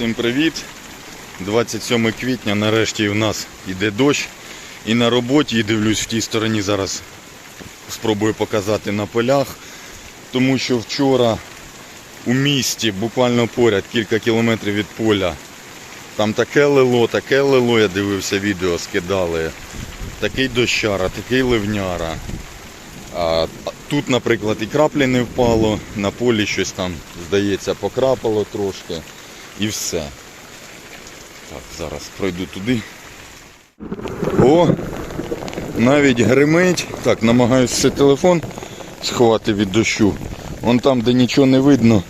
Всім привіт! 27 квітня нарешті в нас йде дощ. І на роботі і дивлюсь в тій стороні зараз спробую показати на полях. Тому що вчора у місті, буквально поряд, кілька кілометрів від поля, там таке лило, таке лило, я дивився відео, скидали. Такий дощара, такий ливняра. А тут, наприклад, і краплі не впало, на полі щось там, здається, покрапало трошки і все. Так, зараз пройду туди. О! Навіть гримить. Так, намагаюся телефон сховати від дощу. Вон там, де нічого не видно,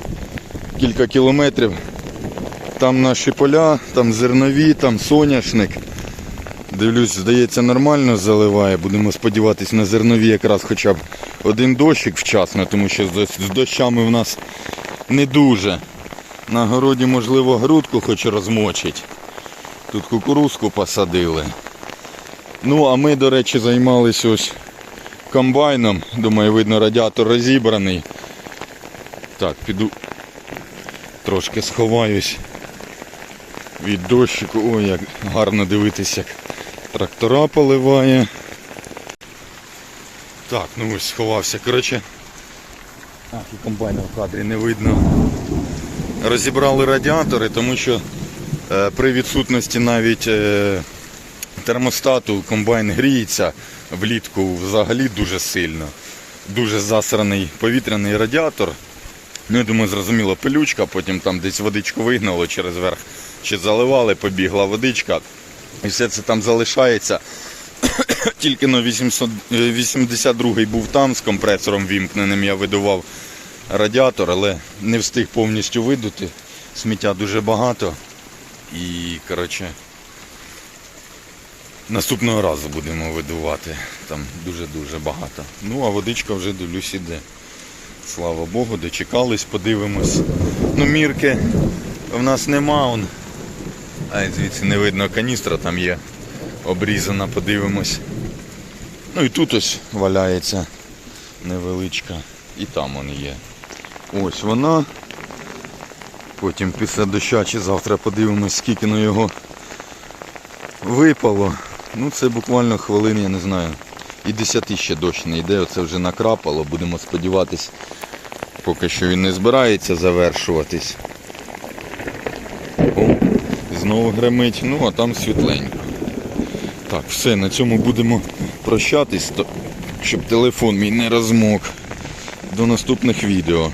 кілька кілометрів. Там наші поля, там зернові, там соняшник. Дивлюсь, здається, нормально заливає. Будемо сподіватися на зернові якраз хоча б один дощик вчасно, тому що з дощами в нас не дуже. На городі, можливо, грудку хоч розмочить. Тут кукурузку посадили. Ну, а ми, до речі, займалися ось комбайном. Думаю, видно, радіатор розібраний. Так, піду трошки сховаюсь від дощику. Ой, як гарно дивитися, як трактора поливає. Так, ну ось сховався. Коротше. Ах, і комбайна в кадрі не видно. Розібрали радіатори, тому що е, при відсутності навіть е, термостату комбайн гріється влітку взагалі дуже сильно. Дуже засраний повітряний радіатор. Ну, я думаю, зрозуміло, пилючка, потім там десь водичку вигнало через верх, чи заливали, побігла водичка. І все це там залишається. Тільки на 82-й був там з компресором вімкненим, я видував радіатор, але не встиг повністю видути. Сміття дуже багато. І, коротше, наступного разу будемо видувати. Там дуже-дуже багато. Ну, а водичка вже дивлюсь іде. Слава Богу, дочекались, подивимось. Ну, мірки в нас нема. Он. А звідси не видно каністра, там є обрізана, подивимось. Ну і тут ось валяється невеличка. І там вона є. Ось вона. Потім після доща чи завтра подивимось, скільки на його випало. Ну це буквально хвилин, я не знаю. І 10 ще дощ не йде, оце вже накрапало, будемо сподіватись, поки що він не збирається завершуватись. О, знову гримить, ну а там світленько. Так, все, на цьому будемо прощатись, щоб телефон мій не розмок. До наступних відео.